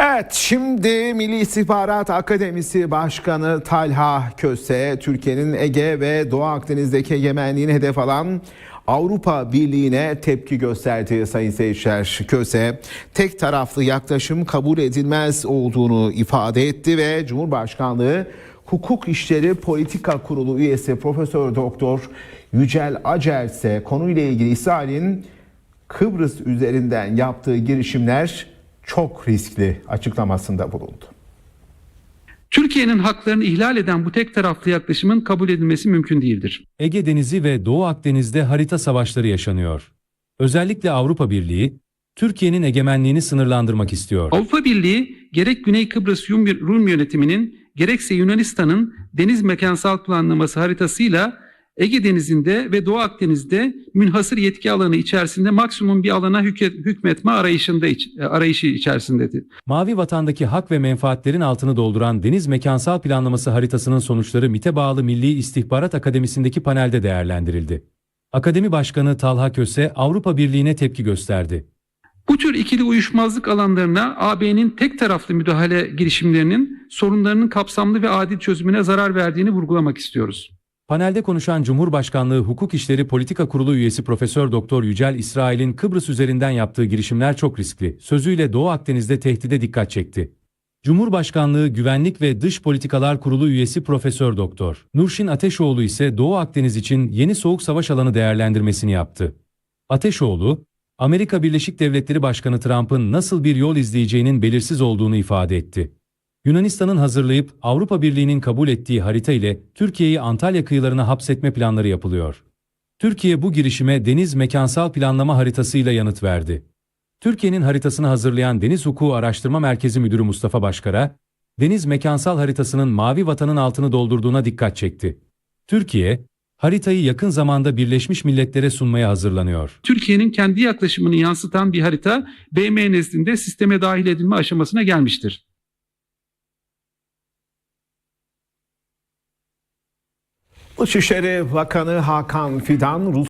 Evet şimdi Milli İstihbarat Akademisi Başkanı Talha Köse Türkiye'nin Ege ve Doğu Akdeniz'deki egemenliğini hedef alan Avrupa Birliği'ne tepki gösterdi Sayın Seyirciler. Köse tek taraflı yaklaşım kabul edilmez olduğunu ifade etti ve Cumhurbaşkanlığı Hukuk İşleri Politika Kurulu üyesi Profesör Doktor Yücel Acer ise konuyla ilgili İsrail'in Kıbrıs üzerinden yaptığı girişimler çok riskli açıklamasında bulundu. Türkiye'nin haklarını ihlal eden bu tek taraflı yaklaşımın kabul edilmesi mümkün değildir. Ege Denizi ve Doğu Akdeniz'de harita savaşları yaşanıyor. Özellikle Avrupa Birliği, Türkiye'nin egemenliğini sınırlandırmak istiyor. Avrupa Birliği gerek Güney Kıbrıs Rum Rum yönetiminin gerekse Yunanistan'ın deniz mekansal planlaması haritasıyla Ege Denizi'nde ve Doğu Akdeniz'de münhasır yetki alanı içerisinde maksimum bir alana hükmetme arayışında iç- arayışı içerisindedir. Mavi vatandaki hak ve menfaatlerin altını dolduran Deniz Mekansal Planlaması haritasının sonuçları MİT'e bağlı Milli İstihbarat Akademisi'ndeki panelde değerlendirildi. Akademi Başkanı Talha Köse Avrupa Birliği'ne tepki gösterdi. Bu tür ikili uyuşmazlık alanlarına AB'nin tek taraflı müdahale girişimlerinin sorunlarının kapsamlı ve adil çözümüne zarar verdiğini vurgulamak istiyoruz. Panelde konuşan Cumhurbaşkanlığı Hukuk İşleri Politika Kurulu üyesi Profesör Doktor Yücel İsrail'in Kıbrıs üzerinden yaptığı girişimler çok riskli. Sözüyle Doğu Akdeniz'de tehdide dikkat çekti. Cumhurbaşkanlığı Güvenlik ve Dış Politikalar Kurulu üyesi Profesör Doktor Nurşin Ateşoğlu ise Doğu Akdeniz için yeni soğuk savaş alanı değerlendirmesini yaptı. Ateşoğlu, Amerika Birleşik Devletleri Başkanı Trump'ın nasıl bir yol izleyeceğinin belirsiz olduğunu ifade etti. Yunanistan'ın hazırlayıp Avrupa Birliği'nin kabul ettiği harita ile Türkiye'yi Antalya kıyılarına hapsetme planları yapılıyor. Türkiye bu girişime deniz mekansal planlama haritasıyla yanıt verdi. Türkiye'nin haritasını hazırlayan Deniz Hukuku Araştırma Merkezi Müdürü Mustafa Başkar'a, deniz mekansal haritasının mavi vatanın altını doldurduğuna dikkat çekti. Türkiye, haritayı yakın zamanda Birleşmiş Milletler'e sunmaya hazırlanıyor. Türkiye'nin kendi yaklaşımını yansıtan bir harita BM nezdinde sisteme dahil edilme aşamasına gelmiştir. Dışişleri Bakanı Hakan Fidan Rus